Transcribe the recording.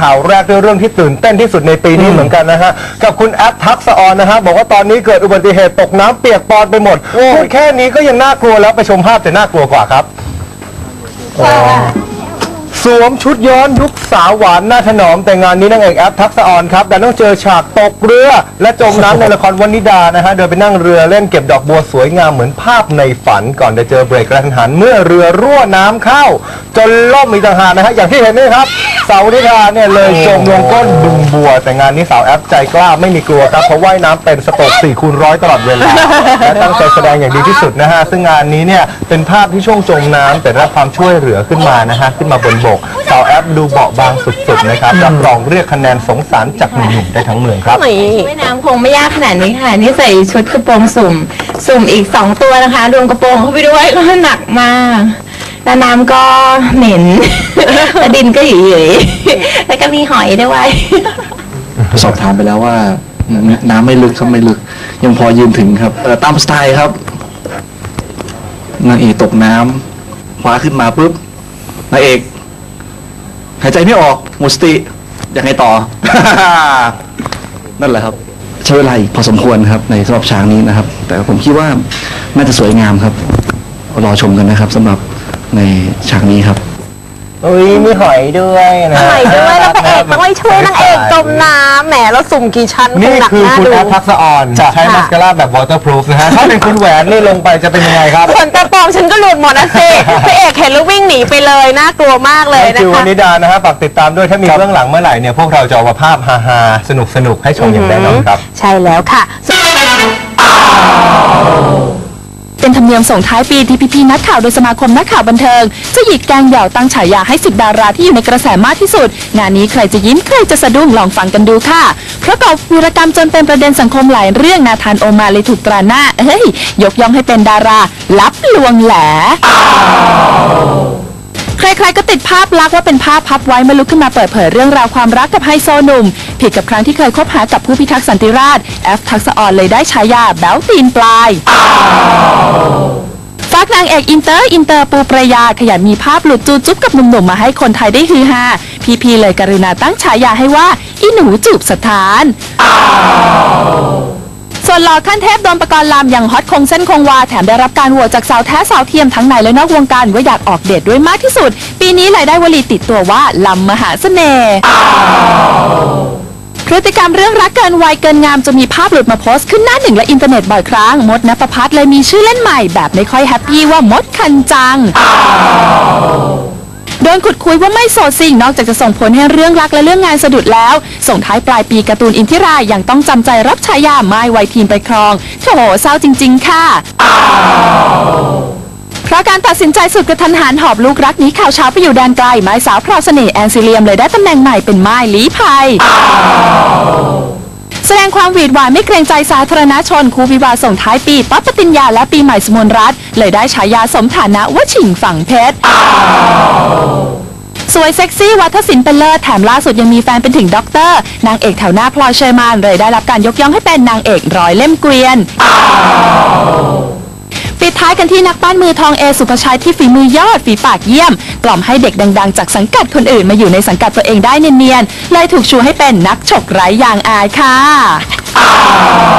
ข่าวแรกด้วยเรื่องที่ตื่นเต้นที่สุดในปีนี้เหมือนกันนะฮะ กับคุณแอปทักษะออนนะฮะ บอกว่าตอนนี้เกิดอุบัติเหตุตกน้ำเปียกปอนไปหมดพูดแค่นี้ก็ยังน่ากลัวแล้วไปชมภาพจะน่ากลัวกว่าครับ สวมชุดย้อนยุคสาวหวานหน้าถนอม แต่งานนี้นางเอกแอปทักษะออนครับแต่ต้องเจอฉากตกเรือ และจมน้ำในละครวันนิดานะฮะเดินไปนั่งเรือเล่นเก็บดอกบัวสวยงามเหมือนภาพในฝัน ก่อนจะเจอเบรกกระทันหันเมื่อเรือรั่วน้ำเข้า จนล่มอีกต่างหากนะฮะอย่างที่เห็นนี่ครับ สาวนิดาเนี่ยเลยจมลงก้นดุงบัว แต่งานนี้สาวแอปใจกล้าไม่มีกลัวครับเพราะว่ายน้ำเป็นสโตรก4คูณร้อยตลอดเวลาและตั้งใจแสดงอย่างดีที่สุดนะฮะซึ่งงานนี้เนี่ยเป็นภาพที่ช่วงจมน้ำแต่ได้รับความช่วยเหลือขึ้นมานะฮะขึ้นมาบนบกสาวแอปดูเบาะบางสุดๆนะครับรับรองเรียกคะแนนสงสารจากหนุ่มๆได้ทั้งเมืองครับ ว่ายน้ำคงไม่ยากขนาดนี้ค่ะ นี่ใส่ชุดกระโปรงสุ่ม สุ่มอีกสองตัวนะคะ รวมกระโปรงเข้าไปด้วยก็หนักมากแล้วน้ำก็เหม็น แล้วดินก็หยีๆแล้วก็มีหอยด้วย สอบถามไปแล้วว่าน้ำน้ำไม่ลึกครับไม่ลึก ยังพอยืนถึงครับเอ่อตามสไตล์ครับนางเอกตกน้ำคว้าขึ้นมาปุ๊บนางเอก หายใจไม่ออกหมดสติยังไงต่อ นั่นแหละครับ ใช้เวลาอีกพอสมควรครับ ในสำหรับฉากนี้นะครับ แต่ผมคิดว่าน่าจะสวยงามครับ รอชมกันนะครับสำหรับในฉากนี้ครับ อุ้ยมีหอยด้วยนะหอยด้วยแล้วพระเอกต้องไปช่วยนางเอกจมน้ำแหมแล้วสุ่มกี่ชั้นนี่หนักคือหน้าคุณดูแอปทักษะออนใช้มัสคาร่าแบบ waterproof นะฮะถ้าเป็นคุณแหวนนี่ลงไปจะเป็นยังไงครับส่วนกระโปรงฉันก็หลุดหมดนะสิพระเอกเห็นแล้ววิ่งหนีไปเลยน่ากลัวมากเลยนั่นนะคือวัคะนนิดานะฮะฝากติดตามด้วยถ้ามีเรื่องหลังเมื่อไหร่เนี่ยพวกเราจะเอามาภาพฮาๆสนุกๆให้ชมอย่างแน่นอนครับ ใช่แล้วค่ะ เป็นธรรมเนียมส่งท้ายปีที่พี่ๆนักข่าวโดยสมาคมนักข่าวบันเทิง จะหยิกแกงเหย่าตั้งฉายาให้สิบดาราที่อยู่ในกระแสมากที่สุด งานนี้ใครจะยิ้มใครจะสะดุ้งลองฟังกันดูค่ะ เพราะก่อวีรกรรมจนเป็นประเด็นสังคมหลายเรื่องนาธานโอมาเลยถูกตราหน้าเฮ้ยยกย่องให้เป็นดาราลับลวงแหล ใครๆก็ติดภาพลักษณ์ว่าเป็นภาพพับไว้มื่ลุกขึ้นมาเปิดเผยเรื่องราวความรักกับไฮโซหนุ่ม ผิดกับครั้งที่เคยคบหากับผู้พิทักษ์สันติราษฎร์แอฟทักษะออนเลยได้ฉายาแบลตีนปลายฝากนางเอกอินเตอร์อินเตอร์ปูประยาขยันมีภาพหลุดจูจุ๊บกับหนุ่มๆมาให้คนไทยได้ฮือฮาพีพีเลยกรุณาตั้งฉายาให้ว่าอีหนูจูบสถาน นหล่อขั้นเทพโดนประกรณ์ลามอย่างฮอตคงเส้นคงวา แถมได้รับการโหวตจากสาวแท้สาวเทียมทั้งในและนอกวงการว่าอยากออกเดทด้วยมากที่สุด ปีนี้เลยได้วลีติดตัวว่าลำมหาเสน่ห์พฤติกรรมเรื่องรักเกินวัยเกินงามจะมีภาพหลุดมาโพสต์ขึ้นหน้าหนึ่งและอินเทอร์เน็ตบ่อยครั้งมดนภพัฒน์เลยมีชื่อเล่นใหม่แบบไม่ค่อยแฮปปี้ว่ามดคันจัง โดนขุดคุยว่าไม่โสดสิ่งนอกจากจะส่งผลให้เรื่องรักและเรื่องงานสะดุดแล้ว ส่งท้ายปลายปีการ์ตูนอินทิรายังต้องจำใจรับฉายาไม้ไวยทีมไปครองโถเศร้าจริง ๆ ค่ะ เพราะการตัดสินใจสุดกระทันหันหอบลูกรักหนี้ข่าวเช้าไปอยู่แดนไกลไม้สาวพราวเสน่ห์แอนซิเลียมเลยได้ตำแหน่งใหม่เป็นไม้ลี้ภัย แสดงความหวีดหวานไม่เกรงใจสาธารณชนคู่วิวาส่งท้ายปีป๊อปปติญญาและปีใหม่สมนรัตน์เลยได้ฉายาสมฐานะว่าฉิงฝั่งเพชรสวยเซ็กซี่วัฒศิลป์เป็นเลิศแถมล่าสุดยังมีแฟนเป็นถึงด็อกเตอร์ นางเอกแถวหน้าพลอยเชอร์มานเลยได้รับการยกย่องให้เป็นนางเอกร้อยเล่มเกวียน ปิดท้ายกันที่นักปั้นมือทองเอสุภชัยที่ฝีมือยอดฝีปากเยี่ยม กล่อมให้เด็กดัง ๆ จากสังกัดคนอื่นมาอยู่ในสังกัดตัวเองได้เนียนๆเลยถูกชูให้เป็นนักฉกไร้ยางอายค่ะ